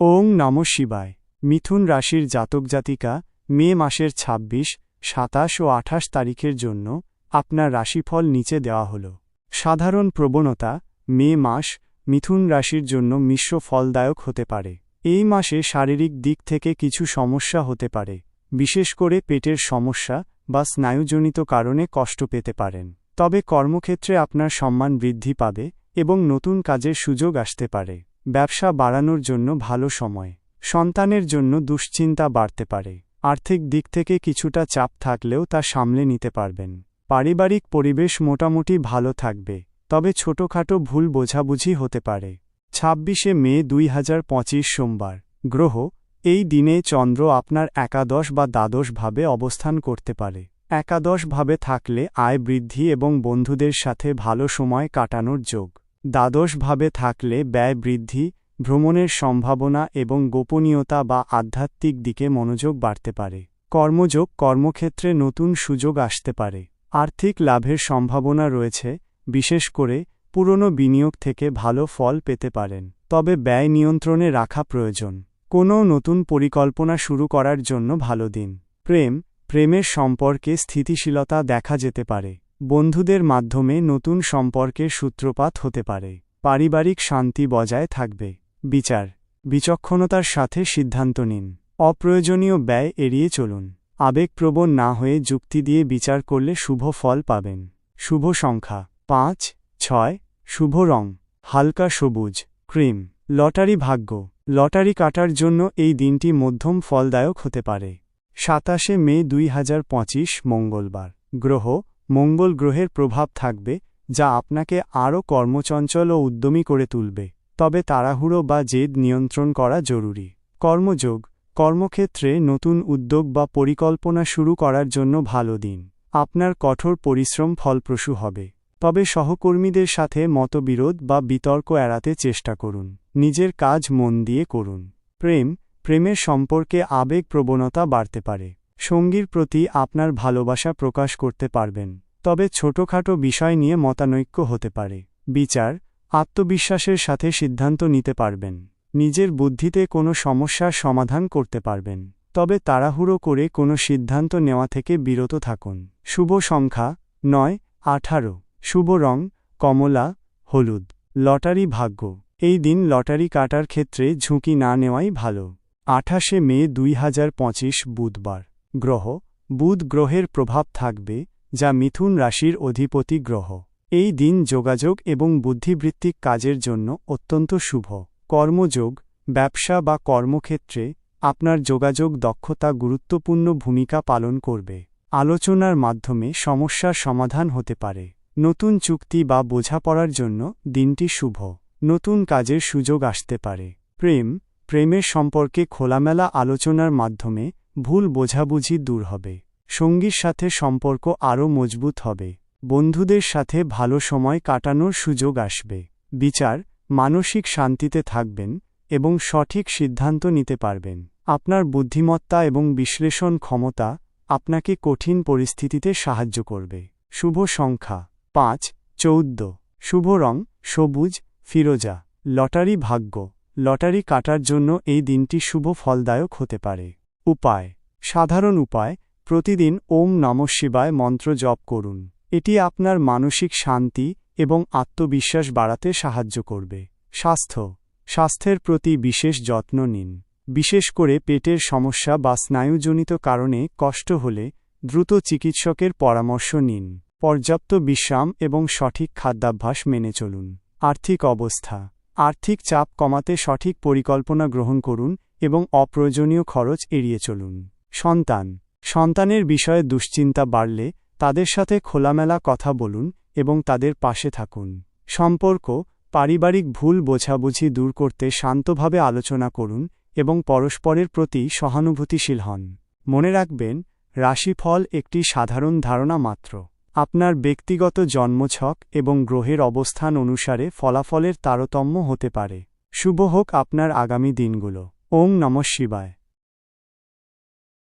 ওং নম শিবায়। মিথুন রাশির জাতক জাতিকা, মে মাসের ২৬ সাতাশ ও আঠাশ তারিখের জন্য আপনার রাশিফল নিচে দেওয়া হল। সাধারণ প্রবণতা, মে মাস, মিথুন রাশির জন্য মিশ্র ফলদায়ক হতে পারে। এই মাসে শারীরিক দিক থেকে কিছু সমস্যা হতে পারে। বিশেষ করে পেটের সমস্যা বা স্নায়ুজনিত কারণে কষ্ট পেতে পারেন। তবে কর্মক্ষেত্রে আপনার সম্মান বৃদ্ধি পাবে এবং নতুন কাজের সুযোগ আসতে পারে। ব্যবসা বাড়ানোর জন্য ভালো সময়। সন্তানের জন্য দুশ্চিন্তা বাড়তে পারে। আর্থিক দিক থেকে কিছুটা চাপ থাকলেও তা সামলে নিতে পারবেন। পারিবারিক পরিবেশ মোটামুটি ভালো থাকবে, তবে ছোটখাটো ভুল বোঝাবুঝি হতে পারে। ছাব্বিশে মে দুই হাজার পঁচিশ সোমবার, গ্রহ, এই দিনে চন্দ্র আপনার একাদশ বা দ্বাদশ ভাবে অবস্থান করতে পারে। একাদশ ভাবে থাকলে আয় বৃদ্ধি এবং বন্ধুদের সাথে ভালো সময় কাটানোর যোগ। দ্বাদশ ভাবে থাকলে ব্যয় বৃদ্ধি, ভ্রমণের সম্ভাবনা এবং গোপনীয়তা বা আধ্যাত্মিক দিকে মনোযোগ বাড়তে পারে। কর্মযোগ কর্মক্ষেত্রে নতুন সুযোগ আসতে পারে। আর্থিক লাভের সম্ভাবনা রয়েছে, বিশেষ করে পুরনো বিনিয়োগ থেকে ভালো ফল পেতে পারেন। তবে ব্যয় নিয়ন্ত্রণে রাখা প্রয়োজন। কোনো নতুন পরিকল্পনা শুরু করার জন্য ভালো দিন। প্রেম, প্রেমের সম্পর্কে স্থিতিশীলতা দেখা যেতে পারে। বন্ধুদের মাধ্যমে নতুন সম্পর্কের সূত্রপাত হতে পারে। পারিবারিক শান্তি বজায় থাকবে। বিচার। বিচক্ষণতার সাথে সিদ্ধান্ত নিন। অপ্রয়োজনীয় ব্যয় এড়িয়ে চলুন। আবেগপ্রবণ না হয়ে যুক্তি দিয়ে বিচার করলে শুভ ফল পাবেন। শুভ সংখ্যা। পাঁচ, ছয়, শুভ রং। হালকা সবুজ। ক্রিম। লটারি ভাগ্য। লটারি কাটার জন্য এই দিনটি মধ্যম ফলদায়ক হতে পারে। সাতাশে মে দুই হাজার পঁচিশ মঙ্গলবার। গ্রহ মঙ্গল গ্রহের প্রভাব থাকবে, যা আপনাকে আরও কর্মচঞ্চল ও উদ্যমী করে তুলবে। তবে তাড়াহুড়ো বা জেদ নিয়ন্ত্রণ করা জরুরি। কর্মযোগ, কর্মক্ষেত্রে নতুন উদ্যোগ বা পরিকল্পনা শুরু করার জন্য ভালো দিন। আপনার কঠোর পরিশ্রম ফলপ্রসূ হবে। তবে সহকর্মীদের সাথে মতবিরোধ বা বিতর্ক এড়াতে চেষ্টা করুন। নিজের কাজ মন দিয়ে করুন। প্রেম, প্রেমের সম্পর্কে আবেগ প্রবণতা বাড়তে পারে। সঙ্গীর প্রতি আপনার ভালোবাসা প্রকাশ করতে পারবেন। তবে ছোটখাটো বিষয় নিয়ে মতানৈক্য হতে পারে। বিচার, আত্মবিশ্বাসের সাথে সিদ্ধান্ত নিতে পারবেন। নিজের বুদ্ধিতে কোনো সমস্যার সমাধান করতে পারবেন। তবে তাড়াহুড়ো করে কোনো সিদ্ধান্ত নেওয়া থেকে বিরত থাকুন। শুভ সংখ্যা, নয়, আঠারো। শুভ রং, কমলা, হলুদ। লটারি ভাগ্য। এই দিন লটারি কাটার ক্ষেত্রে ঝুঁকি না নেওয়াই ভালো। আঠাশে মে দুই হাজার পঁচিশ বুধবার। গ্রহ, বুধ গ্রহের প্রভাব থাকবে, যা মিথুন রাশির অধিপতি গ্রহ। এই দিন যোগাযোগ এবং বুদ্ধিবৃত্তিক কাজের জন্য অত্যন্ত শুভ। কর্মযোগ, ব্যবসা বা কর্মক্ষেত্রে আপনার যোগাযোগ দক্ষতা গুরুত্বপূর্ণ ভূমিকা পালন করবে। আলোচনার মাধ্যমে সমস্যার সমাধান হতে পারে। নতুন চুক্তি বা বোঝাপড়ার জন্য দিনটি শুভ। নতুন কাজের সুযোগ আসতে পারে। প্রেম, প্রেমের সম্পর্কে খোলামেলা আলোচনার মাধ্যমে ভুল বোঝাবুঝি দূর হবে। সঙ্গীর সাথে সম্পর্ক আরও মজবুত হবে। বন্ধুদের সাথে ভালো সময় কাটানোর সুযোগ আসবে। বিচার, মানসিক শান্তিতে থাকবেন এবং সঠিক সিদ্ধান্ত নিতে পারবেন। আপনার বুদ্ধিমত্তা এবং বিশ্লেষণ ক্ষমতা আপনাকে কঠিন পরিস্থিতিতে সাহায্য করবে। শুভ সংখ্যা। পাঁচ, চৌদ্দ। শুভ রং, সবুজ, ফিরোজা। লটারি ভাগ্য। লটারি কাটার জন্য এই দিনটি শুভ ফলদায়ক হতে পারে। উপায়। সাধারণ উপায়, প্রতিদিন ওম নম শিবায় মন্ত্র জপ করুন। এটি আপনার মানসিক শান্তি এবং আত্মবিশ্বাস বাড়াতে সাহায্য করবে। স্বাস্থ্য। স্বাস্থ্যের প্রতি বিশেষ যত্ন নিন। বিশেষ করে পেটের সমস্যা বা স্নায়ুজনিত কারণে কষ্ট হলে দ্রুত চিকিৎসকের পরামর্শ নিন। পর্যাপ্ত বিশ্রাম এবং সঠিক খাদ্যাভ্যাস মেনে চলুন। আর্থিক অবস্থা। আর্থিক চাপ কমাতে সঠিক পরিকল্পনা গ্রহণ করুন এবং অপ্রয়োজনীয় খরচ এড়িয়ে চলুন। সন্তান। সন্তানের বিষয়ে দুশ্চিন্তা বাড়লে তাদের সাথে খোলামেলা কথা বলুন এবং তাদের পাশে থাকুন। সম্পর্ক, পারিবারিক ভুল বোঝাবুঝি দূর করতে শান্তভাবে আলোচনা করুন এবং পরস্পরের প্রতি সহানুভূতিশীল হন। মনে রাখবেন, রাশিফল একটি সাধারণ ধারণা মাত্র। আপনার ব্যক্তিগত জন্মছক এবং গ্রহের অবস্থান অনুসারে ফলাফলের তারতম্য হতে পারে। শুভ হোক আপনার আগামী দিনগুলো। ওং নম শিবায়।